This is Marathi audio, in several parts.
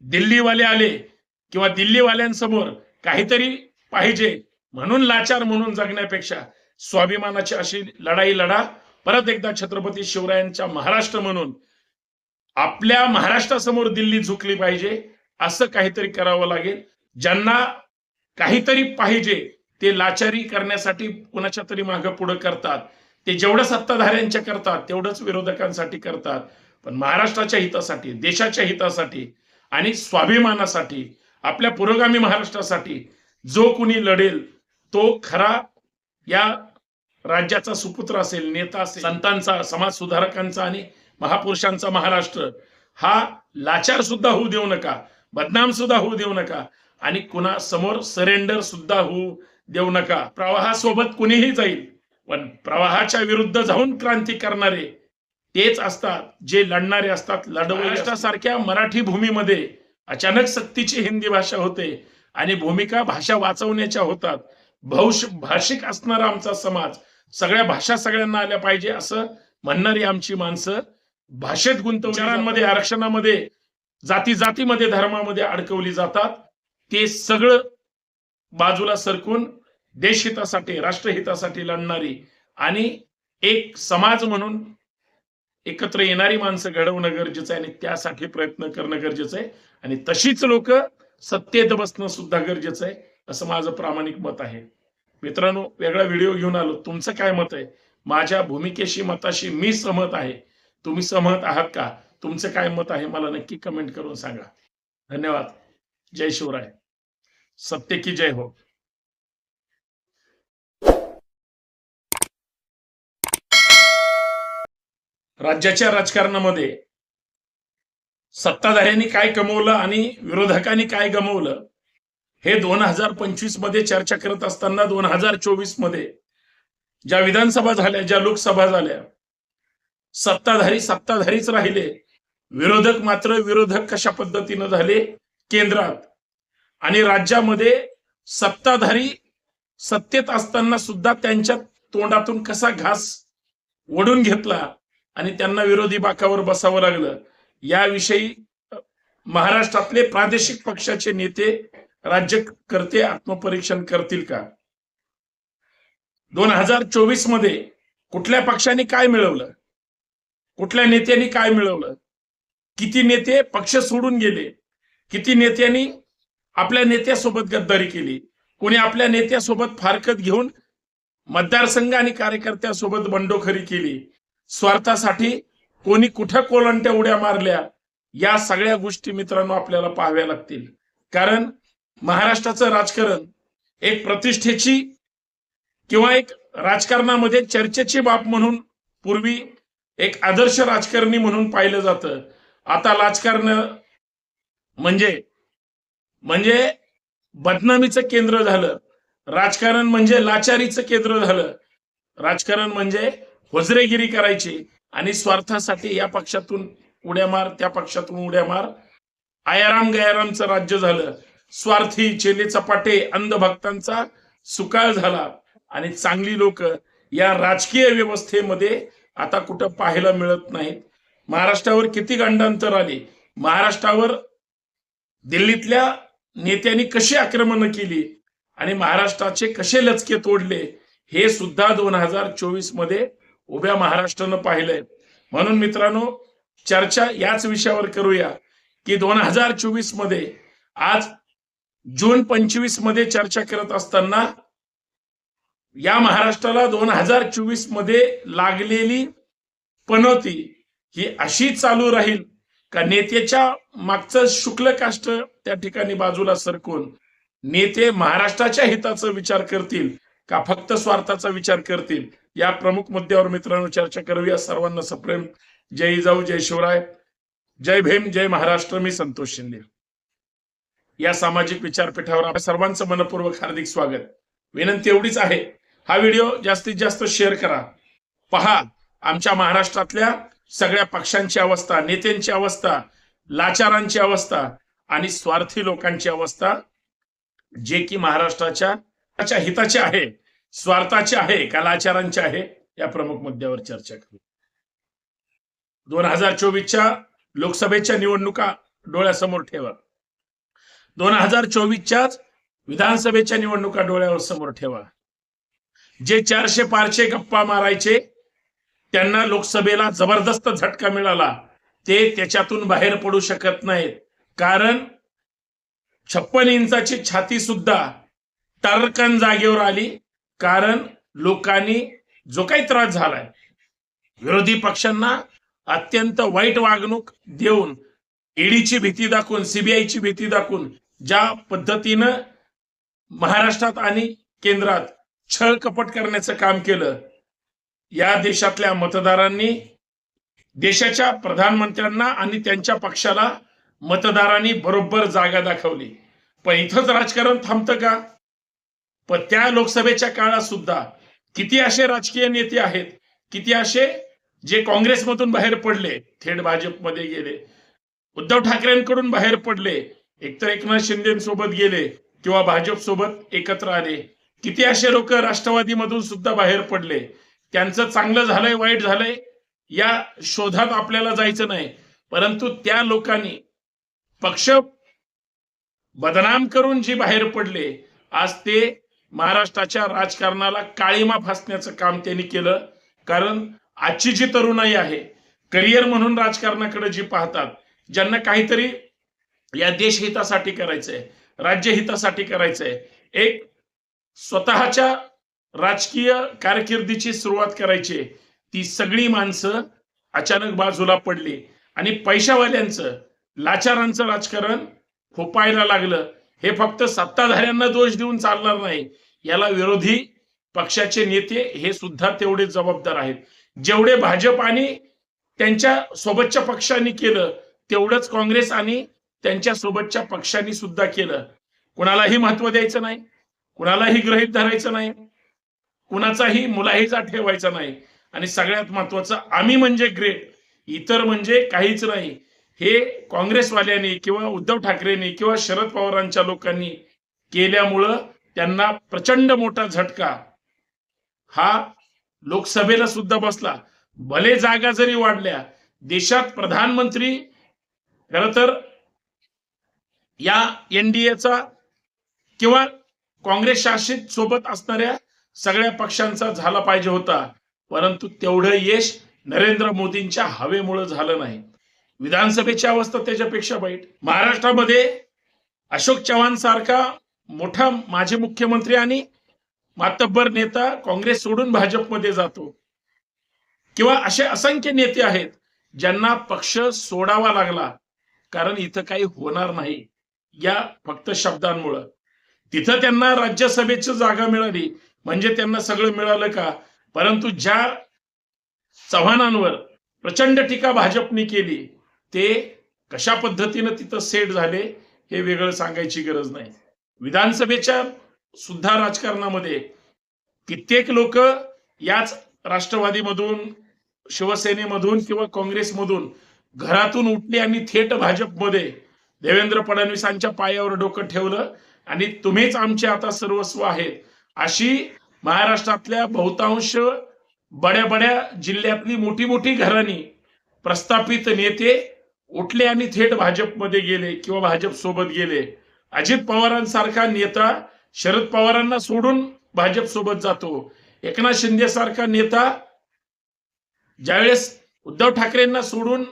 दिल्लीवाले आले किंवा दिल्लीवाल्यांसमोर काहीतरी पाहिजे म्हणून लाचार म्हणून जगण्यापेक्षा स्वाभिमानाची अशी लढाई लढा. परत एकदा छत्रपती शिवरायांच्या महाराष्ट्र म्हणून आपल्या महाराष्ट्रासमोर दिल्ली झुकली पाहिजे असं काहीतरी करावं लागेल. ज्यांना काहीतरी पाहिजे ते लाचारी करण्यासाठी कुणाच्या तरी मागं पुढं करतात. ते जेवढं सत्ताधाऱ्यांच्या करतात तेवढंच विरोधकांसाठी करतात. पण महाराष्ट्राच्या हितासाठी देशाच्या हितासाठी आणि स्वाभिमानासाठी आपल्या पुरोगामी महाराष्ट्रासाठी जो कुणी लढेल तो खरा या राज्याचा सुपुत्र असेल नेता असेल संतांचा समाज सुधारकांचा आणि महापुरुषांचा महाराष्ट्र हा लाचार सुद्धा होऊ देऊ नका बदनाम सुद्धा होऊ देऊ नका आणि कुणा समोर सरेंडर सुद्धा होऊ देऊ नका. प्रवाहासोबत कुणीही जाईल पण प्रवाहाच्या विरुद्ध जाऊन क्रांती करणारे तेच असतात जे लढणारे असतात लढवण्यासारख्या मराठी भूमीमध्ये अचानक सक्तीची हिंदी भाषा होते आणि भूमिका भाषा वाचवण्याच्या होतात. भौश भाषिक असणारा आमचा समाज सगळ्या भाषा सगळ्यांना आल्या पाहिजे असं म्हणणारी आमची माणसं भाषेत गुंतवणाऱ्यांमध्ये आरक्षणामध्ये जाती जातीमध्ये धर्मामध्ये अडकवली जातात. ते सगळं बाजूला सरकून देशहितासाठी राष्ट्रहितासाठी लढणारी आणि एक समाज म्हणून एकत्र येणारी माणसं घडवणं गरजेचं आहे आणि त्यासाठी प्रयत्न करणं गरजेचं आहे. आणि तशीच लोक सत्तेत बसणं सुद्धा गरजेचं आहे असं माझं प्रामाणिक मत आहे. मित्रांनो वेगळा व्हिडिओ घेऊन आलो. तुमचं काय मत आहे? माझ्या भूमिकेशी मताशी मी सहमत आहे. तुम्ही सहमत आहात का? तुमचं काय मत आहे? मला नक्की कमेंट करून सांगा. धन्यवाद. जय शिवराय. सत्य की जय हो. राज्याच्या राजकारणामध्ये सत्ताधाऱ्यांनी काय कमवलं आणि विरोधकांनी काय गमवलं हे दोन हजार पंचवीसमध्ये चर्चा करत असताना दोन हजार चोवीसमध्ये ज्या विधानसभा झाल्या ज्या लोकसभा झाल्या सत्ताधारी सत्ताधारीच राहिले. विरोधक मात्र विरोधक कशा पद्धतीनं झाले? केंद्रात. आणि राज्यामध्ये सत्ताधारी सत्तेत असताना सुद्धा त्यांच्या तोंडातून कसा घास ओढून घेतला? आणि त्यांना विरोधी बाकावर बसावं लागलं. याविषयी महाराष्ट्रातले प्रादेशिक पक्षाचे नेते राज्यकर्ते आत्मपरीक्षण करतील का? दोन हजार चोवीसमध्ये कुठल्या पक्षाने काय मिळवलं? कुठल्या नेत्यांनी काय मिळवलं? किती नेते पक्ष सोडून गेले? किती नेत्यांनी आपल्या नेत्यासोबत गद्दारी केली? कोणी आपल्या नेत्यासोबत फारकत घेऊन मतदारसंघ आणि कार्यकर्त्यासोबत बंडोखरी केली? स्वार्थासाठी कोणी कुठं कोलंट्या उड्या मारल्या या सगळ्या गोष्टी मित्रांनो आपल्याला पाहाव्या लागतील. कारण महाराष्ट्राचं राजकारण एक प्रतिष्ठेची किंवा एक राजकारणामध्ये चर्चेची बाब म्हणून पूर्वी एक आदर्श राजकारणी म्हणून पाहिलं जातं. आता राजकारण म्हणजे म्हणजे बदनामीचं केंद्र झालं. राजकारण म्हणजे लाचारीचं केंद्र झालं. राजकारण म्हणजे होजरेगिरी करायची आणि स्वार्थासाठी या पक्षातून उड्या मार त्या पक्षातून उड्या मार. आयाराम गयारामचं राज्य झालं. स्वार्थी चेले चपाटे अंधभक्तांचा सुकाळ झाला. आणि चांगली लोक या राजकीय व्यवस्थेमध्ये आता कुठं पाहायला मिळत नाहीत. महाराष्ट्रावर किती गंडांतर आले? महाराष्ट्रावर दिल्लीतल्या नेत्यांनी कशी आक्रमणं केली? आणि महाराष्ट्राचे कसे लचके तोडले? हे सुद्धा दोन हजार चोवीसमध्ये उभ्या महाराष्ट्रानं पाहिलंय. म्हणून मित्रांनो चर्चा याच विषयावर करूया की दोन हजार चोवीसमध्ये आज जून पंचवीसमध्ये चर्चा करत असताना या महाराष्ट्राला दोन हजार चोवीसमध्ये लागलेली पनोती ही अशी चालू राहील का नेत्याच्या मागचं शुक्ल काष्ट त्या ठिकाणी बाजूला सरकून नेते महाराष्ट्राच्या हिताचा विचार करतील का फक्त स्वार्थाचा विचार करतील? या प्रमुख मुद्द्यावर मित्रांनो चर्चा करूया. सर्वांना सप्रेम. जय जाऊ जय शिवराय. जय भीम जय महाराष्ट्र. मी संतोष शिंदे. या सामाजिक विचारपीठावर आपल्या सर्वांचं मनपूर्वक हार्दिक स्वागत. विनंती एवढीच आहे. हा व्हिडिओ जास्तीत जास्त शेअर करा. पहा आमच्या महाराष्ट्रातल्या सगळ्या पक्षांची अवस्था नेत्यांची अवस्था लाचारांची अवस्था आणि स्वार्थी लोकांची अवस्था जे की महाराष्ट्राच्या हिताचे आहे स्वार्थाचे आहे का लाचारांचे आहे या प्रमुख मुद्द्यावर चर्चा करू. दोन हजार चोवीसच्या लोकसभेच्या निवडणुका डोळ्यासमोर ठेवा. दोन हजार चोवीसच्याच विधानसभेच्या निवडणुका डोळ्यावर समोर ठेवा. जे चारशे पारशे गप्पा मारायचे त्यांना लोकसभेला जबरदस्त झटका मिळाला ते त्याच्यातून बाहेर पडू शकत नाहीत. कारण छप्पन इंचाची छाती सुद्धा तरकन जागेवर आली. कारण लोकांनी जो काही त्रास झालाय विरोधी पक्षांना अत्यंत वाईट वागणूक देऊन ईडीची भीती दाखवून सीबीआयची भीती दाखवून ज्या पद्धतीनं महाराष्ट्रात आणि केंद्रात छळ कपट करण्याचं काम केलं या देशातल्या मतदारांनी देशाच्या प्रधानमंत्र्यांना आणि त्यांच्या पक्षाला मतदारांनी बरोबर जागा दाखवली. पण इथंच राजकारण थांबतं का? पण त्या लोकसभेच्या काळात सुद्धा किती असे राजकीय नेते आहेत किती असे जे काँग्रेसमधून बाहेर पडले थेट भाजपमध्ये गेले उद्धव ठाकरेंकडून बाहेर पडले एकतर एकनाथ शिंदेसोबत गेले किंवा भाजप सोबत एकत्र आले किती असे लोक राष्ट्रवादीमधून सुद्धा बाहेर पडले त्यांचं चांगलं झालंय वाईट झालंय या शोधात आपल्याला जायचं नाही. परंतु त्या लोकांनी पक्ष बदनाम करून जे बाहेर पडले आज ते महाराष्ट्राच्या राजकारणाला काळीमा फासण्याचं काम त्यांनी केलं. कारण आजची जी तरुणाई आहे करिअर म्हणून राजकारणाकडे जी पाहतात ज्यांना काहीतरी या देशहितासाठी करायचंय राज्यहितासाठी करायचंय एक स्वतःच्या राजकीय कारकिर्दीची सुरुवात करायची ती सगळी माणसं अचानक बाजूला पडली. आणि पैशावाल्यांचं लाचारांचं राजकारण फोपायला लागलं. हे फक्त सत्ताधाऱ्यांना दोष देऊन चालणार नाही. याला विरोधी पक्षाचे नेते हे सुद्धा तेवढे जबाबदार आहेत. जेवढे भाजप आणि त्यांच्या सोबतच्या पक्षांनी केलं तेवढंच काँग्रेस आणि त्यांच्या सोबतच्या पक्षांनी सुद्धा केलं. कुणालाही महत्त्व द्यायचं नाही कुणालाही गृहीत धरायचं नाही कुणाचाही मुलाहिजा ठेवायचा नाही. आणि सगळ्यात महत्वाचं आम्ही म्हणजे ग्रेट इतर म्हणजे काहीच नाही. हे काँग्रेसवाल्यांनी किंवा उद्धव ठाकरेंनी किंवा शरद पवारांच्या लोकांनी केल्यामुळं त्यांना प्रचंड मोठा झटका. हा लोकसभेला सुद्धा बसला. भले जागा जरी वाढल्या देशात प्रधानमंत्री खर तर या एनडीएचा किंवा काँग्रेस शासित सोबत असणाऱ्या सगळ्या पक्षांचा झाला पाहिजे होता. परंतु तेवढं यश नरेंद्र मोदींच्या हवेमुळे झालं नाही. विधानसभेची अवस्था त्याच्यापेक्षा वाईट. महाराष्ट्रामध्ये अशोक चव्हाण सारखा मोठा माजी मुख्यमंत्री आणि मातब्बर नेता काँग्रेस सोडून भाजपमध्ये जातो. किंवा असे असंख्य नेते आहेत ज्यांना पक्ष सोडावा लागला. कारण इथं काही होणार नाही या फक्त शब्दांमुळं. तिथं त्यांना राज्यसभेची जागा मिळाली. म्हणजे त्यांना सगळं मिळालं का? परंतु ज्या चव्हाणांवर प्रचंड टीका भाजपने केली ते कशा पद्धतीनं तिथं सेट झाले हे वेगळं सांगायची गरज नाही. विधानसभेच्या सुद्धा राजकारणामध्ये कित्येक लोक याच राष्ट्रवादीमधून शिवसेनेमधून किंवा काँग्रेसमधून घरातून उठले आणि थेट भाजपमध्ये देवेंद्र फडणवीसांच्या पायावर डोकं ठेवलं आणि तुम्हीच आमचे आता सर्वस्व आहेत. अशी महाराष्ट्रातल्या बहुतांश बड्या बड्या जिल्ह्यातली मोठी मोठी घराणी प्रस्थापित नेते उठले आणि थेट भाजपमध्ये गेले किंवा भाजप सोबत गेले अजित पवारांसारखा नेता शरद पवारांना सोडून भाजप सोबत जातो. एकनाथ शिंदे सारखा नेता ज्यावेळेस उद्धव ठाकरेंना सोडून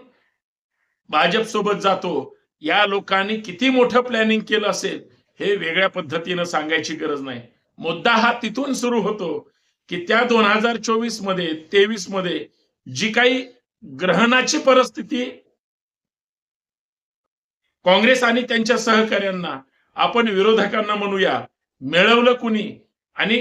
भाजप सोबत जातो या लोकांनी किती मोठं प्लॅनिंग केलं असेल हे वेगळ्या पद्धतीनं सांगायची गरज नाही. मुद्दा हा तिथून सुरू होतो की त्या दोन हजार चोवीसमध्ये तेवीसमध्ये जी काही ग्रहणाची परिस्थिती काँग्रेस आणि त्यांच्या सहकार्यांना आपण विरोधकांना म्हणूया मिळवलं कुणी आणि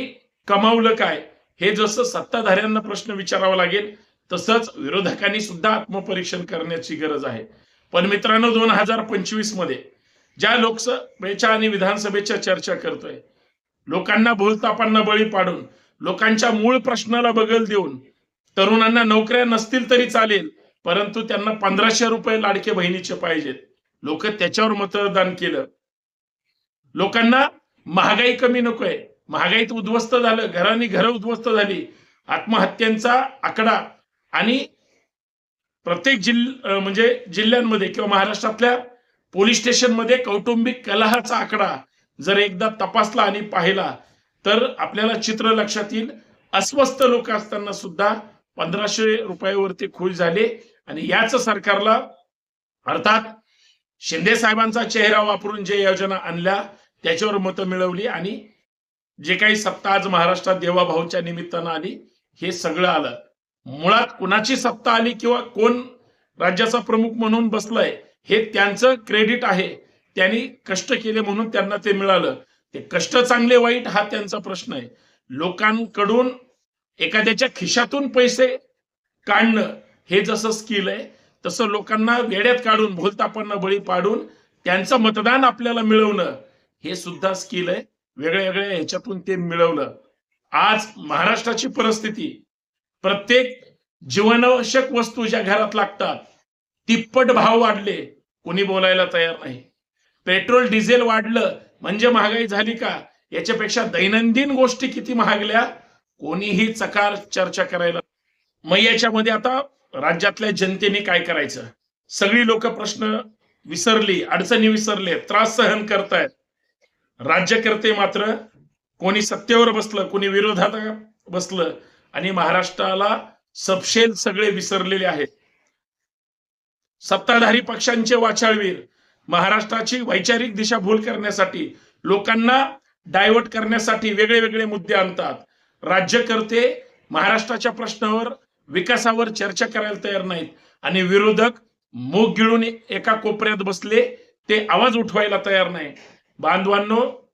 कमावलं काय? हे जसं सत्ताधाऱ्यांना प्रश्न विचारावा लागेल तसंच विरोधकांनी सुद्धा आत्मपरीक्षण करण्याची गरज आहे. पण मित्रांनो दोन हजार पंचवीसमध्ये ज्या लोकसभेच्या आणि विधानसभेच्या चर्चा करतोय लोकांना भूलतापांना बळी पाडून लोकांच्या मूळ प्रश्नाला बगल देऊन तरुणांना नोकऱ्या नसतील तरी चालेल परंतु त्यांना पंधराशे रुपये लाडके बहिणीचे पाहिजेत. लोक त्याच्यावर मतदान केलं. लोकांना महागाई कमी नकोय. महागाईत उद्ध्वस्त झालं घरांनी घरं उद्ध्वस्त झाली. आत्महत्यांचा आकडा आणि प्रत्येक जिल्ह म्हणजे जिल्ह्यांमध्ये किंवा महाराष्ट्रातल्या पोलीस स्टेशनमध्ये कौटुंबिक कलहाचा आकडा जर एकदा तपासला आणि पाहिला तर आपल्याला चित्र लक्षात येईल. अस्वस्थ लोक असताना सुद्धा पंधराशे रुपयावरती खुश झाले आणि याच सरकारला अर्थात शिंदे साहेबांचा चेहरा वापरून जे योजना आणल्या त्याच्यावर मतं मिळवली आणि जे काही सत्ता आज महाराष्ट्रात देवाभाऊच्या निमित्तानं आली हे सगळं आलं. मुळात कुणाची सत्ता आली किंवा कोण राज्याचा प्रमुख म्हणून बसलाय हे त्यांचं क्रेडिट आहे. त्यांनी कष्ट केले म्हणून त्यांना ते मिळालं. ते कष्ट चांगले वाईट हा त्यांचा प्रश्न आहे. लोकांकडून एखाद्याच्या खिशातून पैसे काढणं हे जसं स्किल आहे तसं लोकांना वेड्यात काढून भोलतापांना बळी पाडून त्यांचं मतदान आपल्याला मिळवणं हे सुद्धा स्किल आहे. वेगळ्या वेगळ्या ह्याच्यातून ते मिळवलं. आज महाराष्ट्राची परिस्थिती प्रत्येक जीवनावश्यक वस्तू ज्या घरात लागतात तिप्पट भाव वाढले कोणी बोलायला तयार नाही. पेट्रोल डिझेल वाढलं म्हणजे महागाई झाली का? याच्यापेक्षा दैनंदिन गोष्टी किती महागल्या? कोणीही चकार चर्चा करायला मग याच्यामध्ये आता राज्यातल्या जनतेने काय करायचं? सगळी लोक प्रश्न विसरली अडचणी विसरले त्रास सहन करतायत. राज्यकर्ते मात्र कोणी सत्तेवर बसलं कोणी विरोधात बसलं आणि महाराष्ट्राला सपशेल सगळे विसरलेले आहेत. सत्ताधारी पक्षांचे वाचाळवीर महाराष्ट्राची वैचारिक दिशाभूल करण्यासाठी लोकांना डायव्हर्ट करण्यासाठी वेगळे वेगळे मुद्दे आणतात. राज्यकर्ते महाराष्ट्राच्या प्रश्नावर विकासावर चर्चा करायला तयार नाहीत. आणि विरोधक मूग गिळून एका कोपऱ्यात बसले ते आवाज उठवायला तयार नाही. बांधवांनो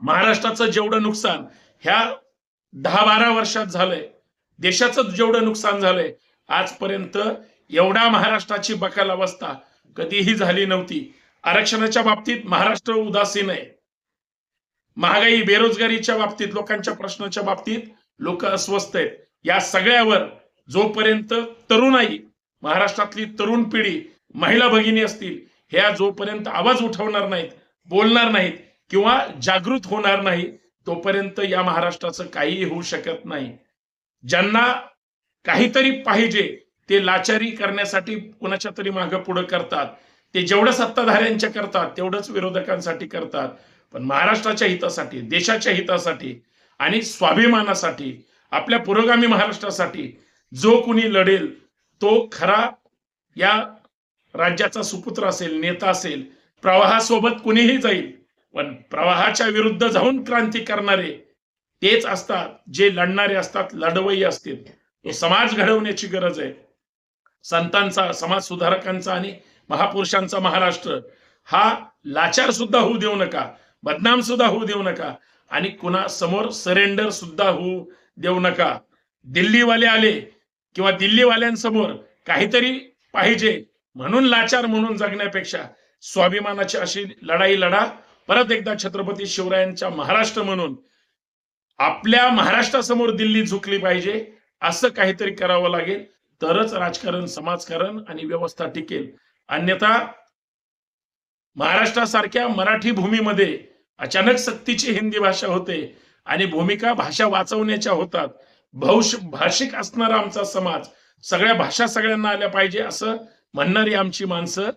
महाराष्ट्राचं जेवढं नुकसान ह्या दहा बारा वर्षात झालंय. देशाचं जेवढं नुकसान झालंय आजपर्यंत एवढा महाराष्ट्राची बकाल अवस्था कधीही झाली नव्हती. आरक्षणाच्या बाबतीत महाराष्ट्र उदासीन आहे. महागाई बेरोजगारीच्या बाबतीत लोकांच्या प्रश्नाच्या बाबतीत लोक अस्वस्थ आहेत. या सगळ्यावर जोपर्यंत तरुणाई महाराष्ट्रातली तरुण पिढी महिला भगिनी असतील ह्या जोपर्यंत आवाज उठवणार नाहीत बोलणार नाहीत किंवा जागृत होणार नाही तोपर्यंत या महाराष्ट्राचं काहीही होऊ शकत नाही. ज्यांना काहीतरी पाहिजे ते लाचारी करण्यासाठी कुणाच्या तरी मागं पुढं करतात. ते जेवढं सत्ताधाऱ्यांच्या करतात तेवढंच विरोधकांसाठी करतात. पण महाराष्ट्राच्या हितासाठी देशाच्या हितासाठी आणि स्वाभिमानासाठी आपल्या पुरोगामी महाराष्ट्रासाठी जो कुणी लढेल तो खरा या राज्याचा सुपुत्र असेल नेता असेल प्रवाहासोबत कुणीही जाईल पण प्रवाहाच्या विरुद्ध जाऊन क्रांती करणारे तेच असतात जे लढणारे असतात लढवई असतील. तो समाज घडवण्याची गरज आहे. संतांचा समाज सुधारकांचा आणि महापुरुषांचा महाराष्ट्र हा लाचार सुद्धा होऊ देऊ नका बदनाम सुद्धा होऊ देऊ नका आणि कुणा समोर सरेंडर सुद्धा होऊ देऊ नका. दिल्लीवाले आले किंवा दिल्लीवाल्यांसमोर काहीतरी पाहिजे म्हणून लाचार म्हणून जगण्यापेक्षा स्वाभिमानाची अशी लढाई लढा. परत एकदा छत्रपती शिवरायांच्या महाराष्ट्र म्हणून आपल्या महाराष्ट्रासमोर दिल्ली झुकली पाहिजे असं काहीतरी करावं लागेल. तरच राजकारण समाजकारण आणि व्यवस्था टिकेल. अन्यथा महाराष्ट्रासारख्या मराठी भूमीमध्ये अचानक सक्तीची हिंदी भाषा होते आणि भूमिका भाषा वाचवण्याच्या होतात. भौश भाषिक असणारा आमचा समाज. सगळ्या भाषा सगळ्यांना आल्या पाहिजे असं म्हणणारी आमची माणसं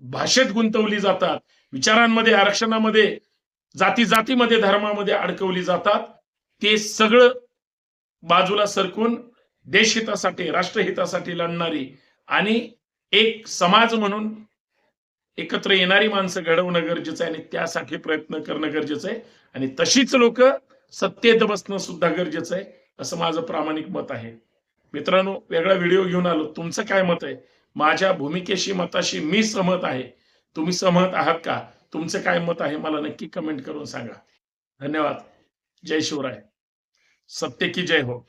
भाषेत गुंतवली जातात. विचारांमध्ये आरक्षणामध्ये जाती जातीमध्ये धर्मामध्ये अडकवली जातात. ते सगळं बाजूला सरकून देशहितासाठी राष्ट्रहितासाठी लढणारी आणि एक समाज म्हणून एकत्र येणारी माणसं घडवणं गरजेचं आहे आणि त्यासाठी प्रयत्न करणं गरजेचं आहे. आणि तशीच लोक सत्तेत बसणं सुद्धा गरजेचं आहे. असं माझं प्रामाणिक मत आहे. मित्रांनो वेगळा व्हिडिओ घेऊन आलो. तुमचं काय मत आहे? माझ्या भूमिकेशी मताशी मी सहमत आहे. तुम्ही सहमत आहात का? तुमचं काय मत आहे मला नक्की कमेंट करून सांगा. धन्यवाद. जय शिवराय. सत्य की जय हो.